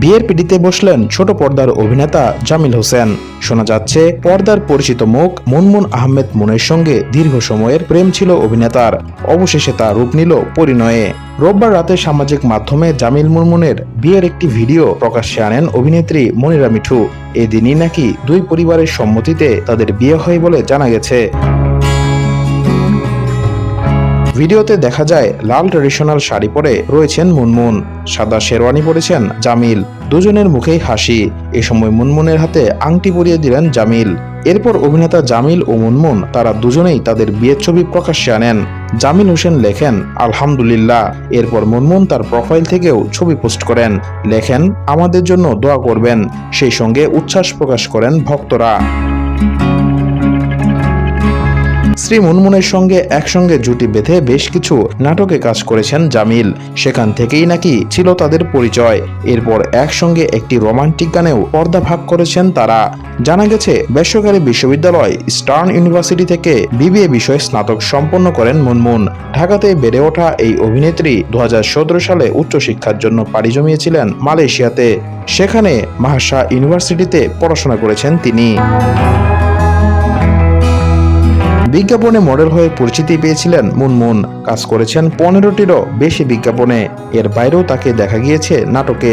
বিয়ের পিড়িতে বসলেন ছোট পর্দার অভিনেতা জামিল হোসেন। শোনা যাচ্ছে, পর্দার পরিচিত মুখ মুনমুন আহমেদ মুনের সঙ্গে দীর্ঘ সময়ের প্রেম ছিল অভিনেতার। অবশেষে তা রূপ নিল পরিণয়ে। রোববার রাতে সামাজিক মাধ্যমে জামিল মুনমুনের বিয়ের একটি ভিডিও প্রকাশ্যে আনেন অভিনেত্রী মনিরা মিঠু। এদিনই নাকি দুই পরিবারের সম্মতিতে তাদের বিয়ে হয় বলে জানা গেছে। ভিডিওতে দেখা যায়, লাল ট্রেডিশনাল শাড়ি পরে রয়েছেন মুনমুন। সাদা শেরওয়ানি পরেছেন জামিল। দুজনের মুখেই হাসি। এ সময় মুনমুনের হাতে আংটি পরিয়ে দিলেন জামিল। এরপর অভিনেতা জামিল ও মুনমুন তারা দুজনেই তাদের বিয়ের ছবি প্রকাশ্যে আনেন। জামিল হোসেন লেখেন, আলহামদুলিল্লাহ। এরপর মুনমুন তার প্রোফাইল থেকেও ছবি পোস্ট করেন। লেখেন, আমাদের জন্য দোয়া করবেন। সেই সঙ্গে উচ্ছ্বাস প্রকাশ করেন ভক্তরা। শ্রী মুনমুনের সঙ্গে একসঙ্গে জুটি বেঁধে বেশ কিছু নাটকে কাজ করেছেন জামিল। সেখান থেকেই নাকি ছিল তাদের পরিচয়। এরপর একসঙ্গে একটি রোমান্টিক গানেও পর্দা ভাগ করেছেন তারা। জানা গেছে, বেসরকারি বিশ্ববিদ্যালয়, স্টার্ন ইউনিভার্সিটি থেকে বিবিএ বিষয়ে স্নাতক সম্পন্ন করেন মুনমুন। ঢাকাতে বেড়ে ওঠা এই অভিনেত্রী দু হাজার সতেরো সালে উচ্চশিক্ষার জন্য পাড়ি জমিয়েছিলেন মালয়েশিয়াতে। সেখানে মাহাসা ইউনিভার্সিটিতে পড়াশোনা করেছেন তিনি। বিজ্ঞাপনে মডেল হয়ে পরিচিতি পেয়েছিলেন মুনমুন। কাজ করেছেন পনেরোটিরও বেশি বিজ্ঞাপনে। এর বাইরেও তাকে দেখা গিয়েছে নাটকে।